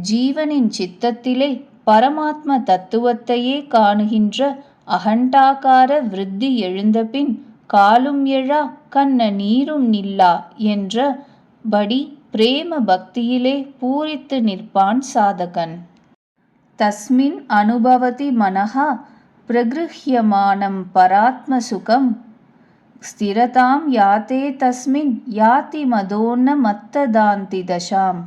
ஜீவனின் சித்தத்திலே பரமாத்ம தத்துவத்தையே காணுகின்ற அகண்டாகார விருத்தி எழுந்தபின் காலும் எழா கண்ண நீரும் நில்லா என்ற படி பிரேம பக்தியிலே பூரித்து நிற்பான் சாதகன். தஸ்மின் அனுபவதி மனஹா பிரகிருஹ்யமானம் பராத்ம சுகம். ஸ்திரதாம் யாத்தே தஸ்மின் யாதி மதோன்ன மத்ததாந்தி தசாம்.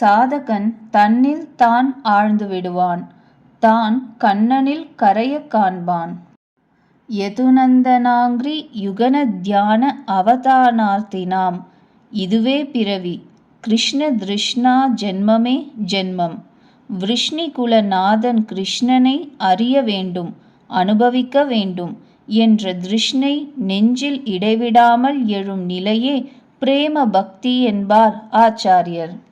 சாதகன் தன்னில் தான் ஆழ்ந்து விடுவான். தான் கண்ணனில் கரையக் காண்பான். யதுநந்தனாங்கிரி யுகன தியான அவதானார்த்தினாம். இதுவே பிறவி. கிருஷ்ண திருஷ்ணா ஜென்மமே ஜென்மம். விருஷ்ணிகுல நாதன் கிருஷ்ணனை அறிய வேண்டும் அனுபவிக்க வேண்டும் என்ற திருஷ்ணை நெஞ்சில் இடைவிடாமல் எழும் நிலையே பிரேம பக்தி என்பார் ஆச்சாரியர்.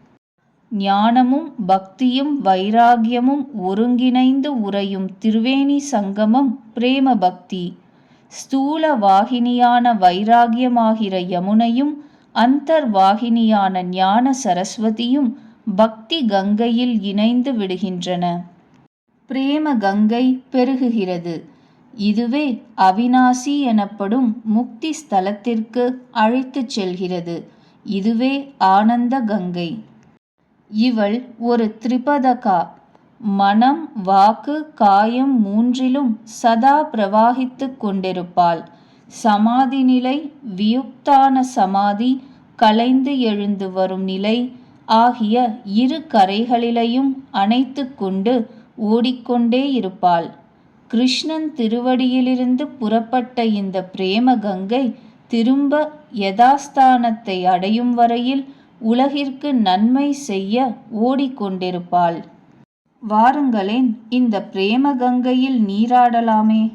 ஞானமும் பக்தியும் வைராகியமும் ஒருங்கிணைந்து உறையும் திருவேணி சங்கமம் பிரேம பக்தி ஸ்தூல வாகினியான வைராகியமாகிற யமுனையும் அந்தர்வாகினியான ஞான சரஸ்வதியும் பக்தி கங்கையில் இணைந்து விடுகின்றன. பிரேம கங்கை பெருகுகிறது. இதுவே அவிநாசி எனப்படும் முக்தி ஸ்தலத்திற்கு அழைத்துச் செல்கிறது. இதுவே ஆனந்த கங்கை. இவள் ஒரு திரிபதகா மனம் வாக்கு காயம் மூன்றிலும் சதா பிரவாகித்து கொண்டிருப்பாள். சமாதி நிலை வியுக்தான சமாதி கலைந்து எழுந்து வரும் நிலை ஆகிய இரு கரைகளிலையும் அணைத்து கொண்டு ஓடிக்கொண்டே இருப்பாள். கிருஷ்ணன் திருவடியிலிருந்து புறப்பட்ட இந்த பிரேம கங்கை திரும்ப யதாஸ்தானத்தை அடையும் வரையில் உலகிற்கு நன்மை செய்ய ஓடிக்கொண்டிருப்பாள். வாருங்களேன் இந்த பிரேம கங்கையில் நீராடலாமே.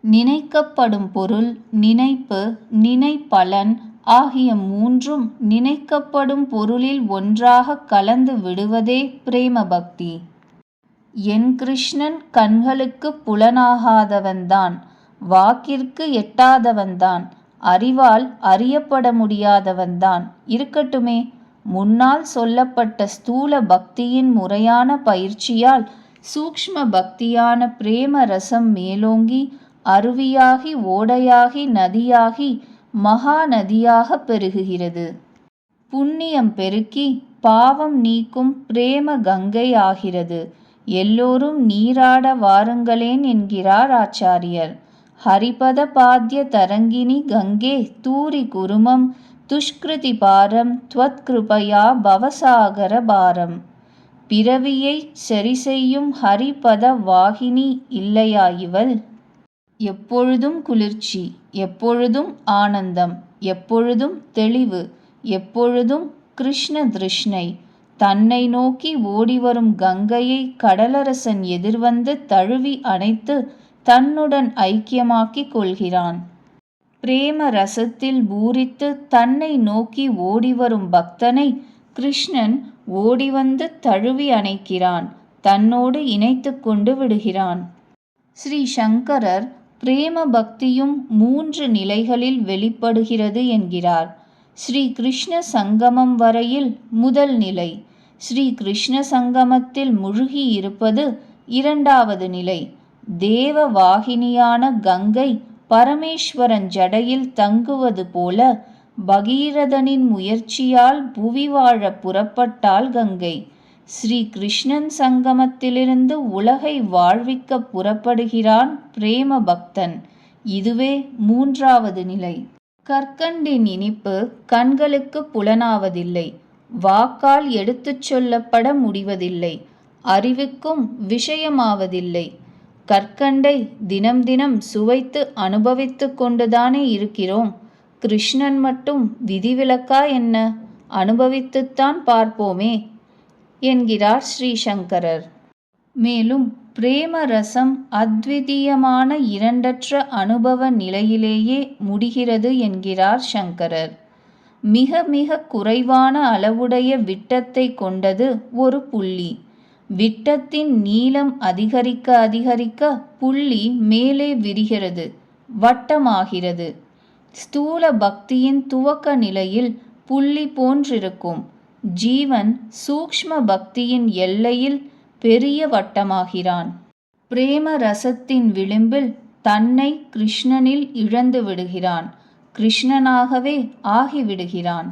நினைக்கப்படும் பொருள் நினைப்பு நினைப்பலன் ஆகிய மூன்றும் நினைக்கப்படும் பொருளில் ஒன்றாக கலந்து விடுவதே பிரேம பக்தி. என் கிருஷ்ணன் கண்களுக்கு புலனாகாதவன்தான் வாக்கிற்கு எட்டாதவன்தான் அறிவால் அறியப்பட முடியாதவன்தான். இருக்கட்டுமே முன்னால் சொல்லப்பட்ட ஸ்தூல பக்தியின் முறையான பயிற்சியால் சூக்ஷ்ம பக்தியான பிரேம ரசம் மேலோங்கி அருவியாகி ஓடையாகி நதியாகி மகா நதியாக பெருகுகிறது. புண்ணியம் பெருக்கி பாவம் நீக்கும் பிரேம கங்கை ஆகிறது. எல்லோரும் நீராட வாருங்களேன் என்கிறார் ஆச்சாரியர். ஹரிபத பாத்திய தரங்கினி கங்கே தூரி குருமம் துஷ்கிருதி பாரம் துவத்கிருபயா பவசாகர பாரம் பிறவியை சரி செய்யும் ஹரிபத வாகினி இல்லையா இவள்? எப்பொழுதும் குளிர்ச்சி எப்பொழுதும் ஆனந்தம் எப்பொழுதும் தெளிவு எப்பொழுதும் கிருஷ்ண திருஷ்ணை தன்னை நோக்கி ஓடிவரும் கங்கையை கடலரசன் எதிர்வந்து தழுவி அணைத்து தன்னுடன் ஐக்கியமாக்கிக் கொள்கிறான். பிரேம ரசத்தில் பூரித்து தன்னை நோக்கி ஓடிவரும் பக்தனை கிருஷ்ணன் ஓடிவந்து தழுவி அணைக்கிறான். தன்னோடு இணைத்து கொண்டு விடுகிறான். ஸ்ரீ சங்கரர் பிரேம பக்தியும் மூன்று நிலைகளில் வெளிப்படுகிறது என்கிறார். ஸ்ரீ கிருஷ்ண சங்கமம் வரையில் முதல் நிலை. ஸ்ரீ கிருஷ்ண சங்கமத்தில் முழுகி இருப்பது இரண்டாவது நிலை. தேவ வாகினியான கங்கை பரமேஸ்வரன் ஜடையில் தங்குவது போல பகீரதனின் முயற்சியால் புவி வாழ புறப்பட்டாள் கங்கை. ஸ்ரீ கிருஷ்ணன் சங்கமத்திலிருந்து உலகை வாழ்விக்க புறப்படுகிறான் பிரேம பக்தன் இதுவே மூன்றாவது நிலை. கற்கண்டின் இனிப்பு கண்களுக்கு புலனாவதில்லை. வாக்கால் எடுத்துச் சொல்லப்பட முடிவதில்லை. அறிவுக்கும் விஷயமாவதில்லை. கற்கண்டை தினம் தினம் சுவைத்து அனுபவித்து கொண்டுதானே இருக்கிறோம். கிருஷ்ணன் மட்டும் விதிவிலக்கா என்ன? அனுபவித்துத்தான் பார்ப்போமே என்கிறார் ஸ்ரீசங்கரர். மேலும் பிரேம ரசம் அத்விதீயமான இரண்டற்ற அனுபவ நிலையிலேயே முடிகிறது என்கிறார் சங்கரர். மிக மிக குறைவான அளவுடைய விட்டத்தை கொண்டது ஒரு புள்ளி. விட்டத்தின் நீளம் அதிகரிக்க அதிகரிக்க புள்ளி மேலே விரிகிறது வட்டமாகிறது. ஸ்தூல பக்தியின் துவக்க நிலையில் புள்ளி போன்றிருக்கும். ஜீவன் சூக்ஷ்ம பக்தியின் எல்லையில் பெரிய வட்டமாகிறான். பிரேம ரசத்தின் விளிம்பில் தன்னை கிருஷ்ணனில் இழந்து விடுகிறான். கிருஷ்ணனாகவே ஆகிவிடுகிறான்.